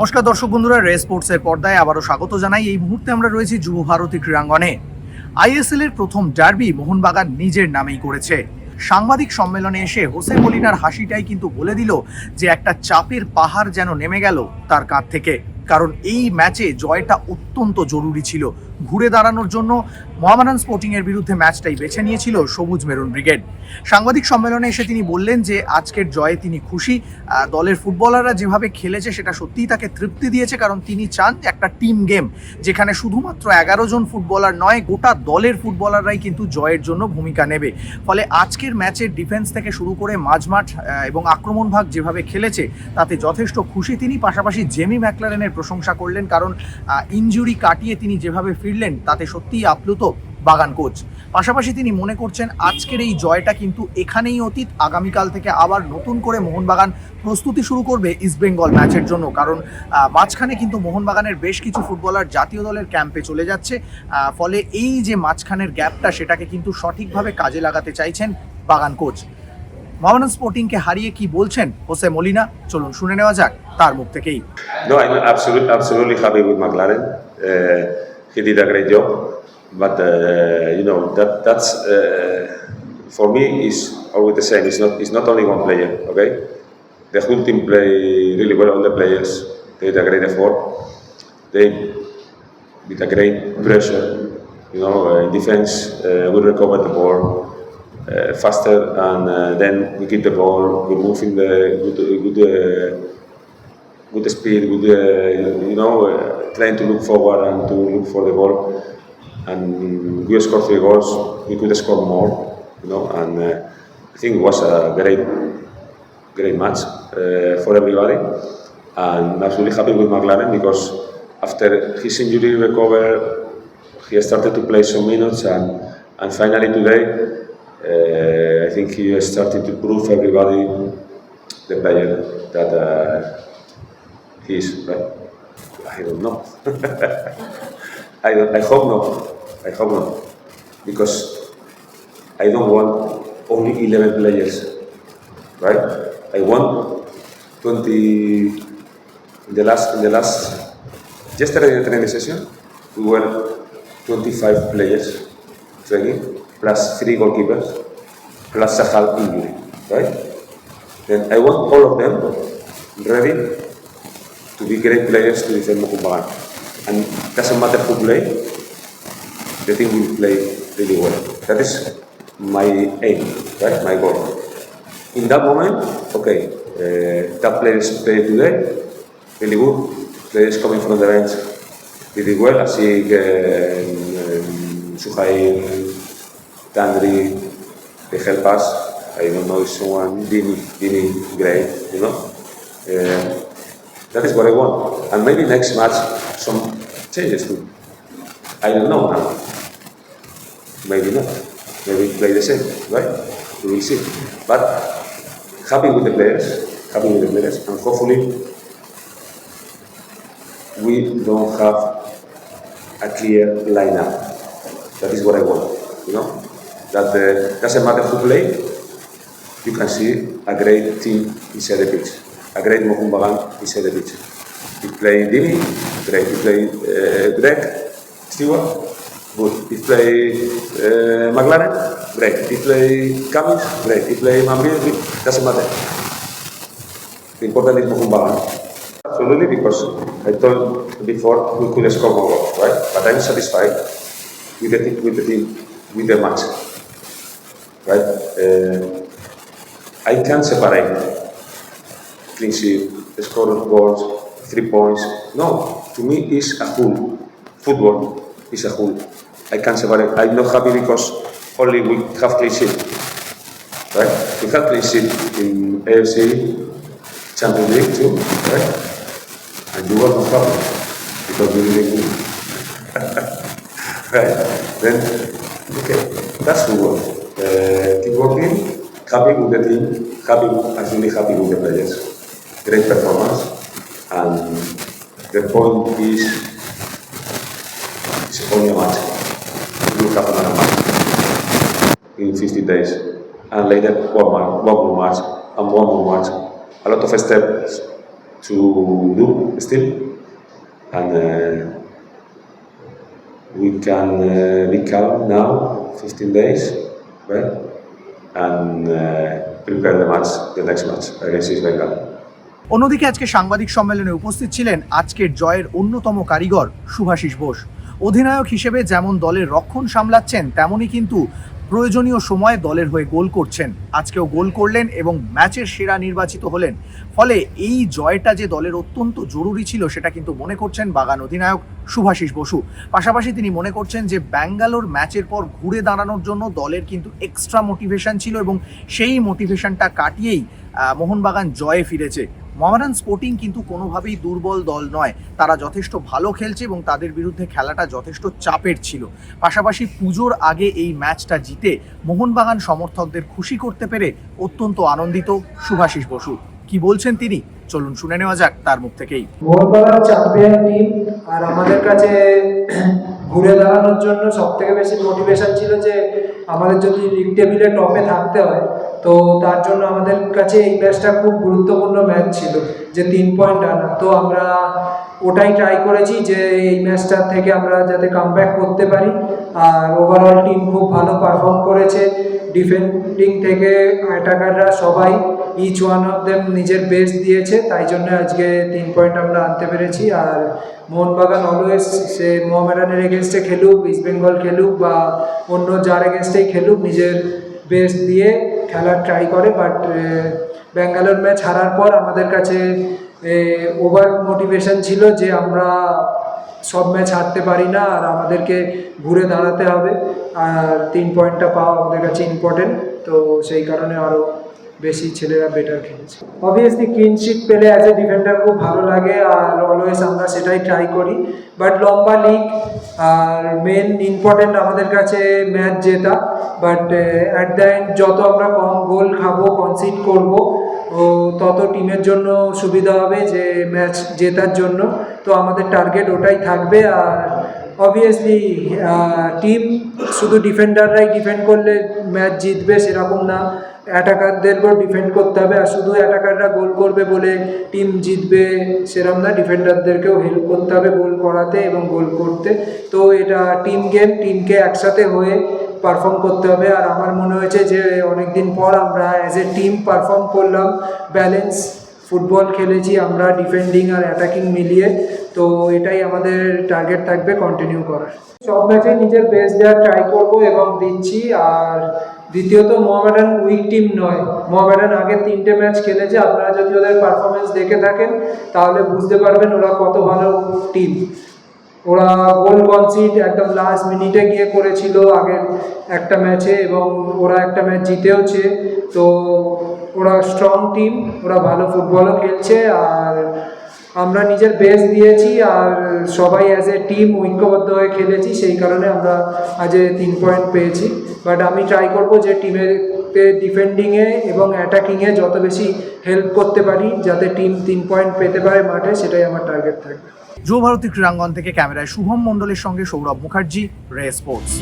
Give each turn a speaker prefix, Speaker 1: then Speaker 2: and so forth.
Speaker 1: নমস্কার দর্শক বন্ধুরা, রে স্পোর্টসের পর্দায় আবারও স্বাগত জানাই। এই মুহূর্তে আমরা রয়েছি যুব ভারতী ক্রীড়াঙ্গনে। আইএসএল এর প্রথম ডার্বি মোহনবাগান নিজের নামেই করেছে। সাংবাদিক সম্মেলনে এসে হোসে মলিনার হাসিটাই কিন্তু বলে দিল যে একটা চাপের পাহাড় যেন নেমে গেল তার কাঁধ থেকে। কারণ এই ম্যাচে জয়টা অত্যন্ত জরুরি ছিল। ঘুরে দাঁড়ানোর জন্য মোহামেডান স্পোর্টিং এর বিরুদ্ধে ম্যাচটাই বেছে নিয়েছিল সবুজ মেরুন ব্রিগেড। সাংবাদিক সম্মেলনে এসে তিনি বললেন যে, আজকের জয়ে তিনি খুশি। দলের ফুটবলাররা যেভাবে খেলেছে সেটা সত্যিই তাকে তৃপ্তি দিয়েছে কারণ তিনি চান একটা টিম গেম, যেখানে শুধুমাত্র এগারো জন ফুটবলার নয়, গোটা দলের ফুটবলাররাই কিন্তু জয়ের জন্য ভূমিকা নেবে। ফলে আজকের ম্যাচের ডিফেন্স থেকে শুরু করে মাঝমাঠ এবং আক্রমণ ভাগ যেভাবে খেলেছে, তাতে যথেষ্ট খুশি তিনি। পাশাপাশি জেমি ম্যাকলারেনের প্রশংসা করলেন কারণ ইনজুরি কাটিয়ে তিনি যেভাবে ফিরলেন তাতে সত্যিই আপ্লুত বাগান কোচ। পাশাপাশি তিনি মনে করছেন, আজকের এই জয়টা কিন্তু এখানেই অতীত, আগামীকাল থেকে আবার নতুন করে মোহনবাগান প্রস্তুতি শুরু করবে ইস্টবেঙ্গল ম্যাচের জন্য। কারণ মাঝখানে কিন্তু মোহনবাগানের বেশ কিছু ফুটবলার জাতীয় দলের ক্যাম্পে চলে যাচ্ছে ফলে এই যে মাঝখানের গ্যাপটা সেটাকে কিন্তু সঠিকভাবে কাজে লাগাতে চাইছেন বাগান কোচ। মোহামেডান স্পোর্টিংকে হারিয়ে কি বলছেন হোসে মলিনা? চলুন শুনে নেওয়া যাক, তার মুখ থেকেই।
Speaker 2: He did a great job, but uh, you know that that's uh, for me is always the same. It's not it's not only one player. Okay, the whole team play really well. All the players they did a great effort. They with a great pressure. You know, uh, in defense uh, we recover the ball. Uh, faster and uh, then we keep the ball. We move in the good, good uh, with speed, with the, you know, uh, trying to look forward and to look for the ball. And we scored three goals. We could score more, you know. And uh, I think it was a great, great match uh, for everybody. And absolutely happy with McLaren because after his injury recovered, he started to play some minutes, and and finally today, uh, I think he started to prove everybody the player that. Uh, He's, right? I don't know. I, don't, I hope not. I hope not. Because I don't want only 11 players, right? I want 20. In the last, in the last, yesterday in the training session, we were 25 players training, plus three goalkeepers, plus a half injury, right? Then I want all of them ready to be great players to defend Mokumbakan. And doesn't matter who play, the team will play really well. That is my aim, right? My goal. In that moment, okay, uh, that players play today, really good. Players coming from the bench really well. Así que um, Suhail, Tandri, they help us. I don't know if someone Dini, Dini, great, you know. Uh, that is what I want. And maybe next match some changes too. I don't know now. Maybe not. Maybe play the same, right? We will see. But happy with the players, happy with the players, and hopefully we don't have a clear lineup. That is what I want. You know, that uh, doesn't matter who play. You can see a great team inside the pitch a great Mohumbagan inside the pitch. He play Dini, great. He play uh, Greg, Stewart, good. He play uh, McLaren, great. He play Cummings, great. He play Mambir, doesn't matter. The important is Mohumbagan. Absolutely, because I told before we could score more right? But I'm satisfied with the with the team, with the match, right? Uh, I can't separate clean sheet, score goals, three points. No, to me it's a whole. Football is a whole. I can't separate. I'm not happy because only we have clean sheet. Right? We have clean sheet in AFC Champions League too, right? And you were not happy because we didn't win. right? Then, okay, that's football. Uh, keep working, happy with the team, happy, actually happy with the players great performance. And the point is, it's only a match. We will have another match in 50 days. And later, one, more, one more match, and one more match. A lot of steps to do still, and uh, we can uh, be calm now, 15 days, right, and uh, prepare the match, the next match against Bengal.
Speaker 1: অন্যদিকে আজকে সাংবাদিক সম্মেলনে উপস্থিত ছিলেন আজকের জয়ের অন্যতম কারিগর সুভাষিস বোস। অধিনায়ক হিসেবে যেমন দলের রক্ষণ সামলাচ্ছেন, তেমনই কিন্তু প্রয়োজনীয় সময়ে দলের হয়ে গোল করছেন। আজকেও গোল করলেন এবং ম্যাচের সেরা নির্বাচিত হলেন। ফলে এই জয়টা যে দলের অত্যন্ত জরুরি ছিল, সেটা কিন্তু মনে করছেন বাগান অধিনায়ক সুভাষিস বসু। পাশাপাশি তিনি মনে করছেন যে, ব্যাঙ্গালোর ম্যাচের পর ঘুরে দাঁড়ানোর জন্য দলের কিন্তু এক্সট্রা মোটিভেশন ছিল এবং সেই মোটিভেশনটা কাটিয়েই মোহনবাগান জয়ে ফিরেছে। মোহামেডান স্পোর্টিং কিন্তু কোনোভাবেই দুর্বল দল নয়। তারা যথেষ্ট ভালো খেলছে এবং তাদের বিরুদ্ধে খেলাটা যথেষ্ট চাপের ছিল। পাশাপাশি পুজোর আগে এই ম্যাচটা জিতে মোহনবাগান সমর্থকদের খুশি করতে পেরে অত্যন্ত আনন্দিত সুভাষিস বসু। কি বলছেন তিনি? চলুন শুনে নেওয়া যাক তার মুখ থেকেই।
Speaker 3: মোহনবাগান চ্যাম্পিয়ন টিম আর আমাদের কাছে ঘুরে দাঁড়ানোর জন্য সব থেকে বেশি মোটিভেশন ছিল যে আমাদের যদি লিগ টেবিলে টপে থাকতে হয়, তো তার জন্য আমাদের কাছে এই ম্যাচটা খুব গুরুত্বপূর্ণ ম্যাচ ছিল, যে তিন পয়েন্ট আনা। তো আমরা ওটাই ট্রাই করেছি যে এই ম্যাচটার থেকে আমরা যাতে কাম করতে পারি। আর ওভারঅল টিম খুব ভালো পারফর্ম করেছে। ডিফেন্ডিং থেকে অ্যাটাকাররা সবাই ইচ ওয়ান অফ দেম নিজের বেস্ট দিয়েছে, তাই জন্য আজকে তিন পয়েন্ট আমরা আনতে পেরেছি। আর মোহনবাগান অলওয়েজ সে মোহামেডানের এগেনস্টে খেলুক ইস্ট বেঙ্গল খেলুক বা অন্য যার এগেনস্টেই খেলুক, নিজের বেস্ট দিয়ে খেলার ট্রাই করে। বাট ব্যাঙ্গালোর ম্যাচ হারার পর আমাদের কাছে ওভার মোটিভেশন ছিল যে আমরা সব ম্যাচ হারতে পারি না আর আমাদেরকে ঘুরে দাঁড়াতে হবে। আর তিন পয়েন্টটা পাওয়া আমাদের কাছে ইম্পর্টেন্ট তো সেই কারণে আরও বেশি ছেলেরা বেটার খেলেছে। অবভিয়াসলি ক্লিন শিট পেলে অ্যাজ এ ডিফেন্ডার খুব ভালো লাগে আর অলওয়েজ আমরা সেটাই ট্রাই করি। বাট লম্বা লিগ আর মেন ইম্পর্টেন্ট আমাদের কাছে ম্যাচ জেতা। বাট অ্যাট দ্য এন্ড যত আমরা কম গোল খাব কনসিড করব ও তত টিমের জন্য সুবিধা হবে যে ম্যাচ জেতার জন্য। তো আমাদের টার্গেট ওটাই থাকবে আর অবভিয়াসলি টিম শুধু ডিফেন্ডাররাই ডিফেন্ড করলে ম্যাচ জিতবে সেরকম না। অ্যাটাকারদেরকেও ডিফেন্ড করতে হবে আর শুধু অ্যাটাকাররা গোল করবে বলে টিম জিতবে সেরকম না ডিফেন্ডারদেরকেও হেল্প করতে হবে গোল করাতে এবং গোল করতে। তো এটা টিম গেম টিমকে একসাথে হয়ে পারফর্ম করতে হবে। আর আমার মনে হয়েছে যে অনেক দিন পর আমরা অ্যাজ এ টিম পারফর্ম করলাম। ব্যালেন্স ফুটবল খেলেছি আমরা ডিফেন্ডিং আর অ্যাটাকিং মিলিয়ে। তো এটাই আমাদের টার্গেট থাকবে কন্টিনিউ করার। সব ম্যাচে নিজের বেস্ট দেওয়ার ট্রাই করব এবং দিচ্ছি। আর দ্বিতীয়ত মোহামেডান উইক টিম নয়। মোহামেডান আগে তিনটে ম্যাচ খেলেছে। আপনারা যদি ওদের পারফরমেন্স দেখে থাকেন, তাহলে বুঝতে পারবেন ওরা কত ভালো টিম ওরা গোল কনসিড একদম লাস্ট মিনিটে গিয়ে করেছিল আগের একটা ম্যাচে এবং ওরা একটা ম্যাচ জিতেওছে। তো ওরা স্ট্রং টিম ওরা ভালো ফুটবলও খেলছে আর আমরা নিজের বেস্ট দিয়েছি আর সবাই অ্যাজ এ টিম ঐক্যবদ্ধ হয়ে খেলেছি, সেই কারণে আমরা আজ তিন পয়েন্ট পেয়েছি। বাট আমি ট্রাই করব যে টিমের ডিফেন্ডিংয়ে এবং অ্যাটাকিংয়ে যত বেশি হেল্প করতে পারি, যাতে টিম তিন পয়েন্ট পেতে পারে মাঠে, সেটাই আমার টার্গেট থাকবে।
Speaker 1: যুব ভারতী ক্রীড়াঙ্গন থেকে ক্যামেরায় শুভম মণ্ডলের সঙ্গে সৌরভ মুখার্জি রে স্পোর্টস।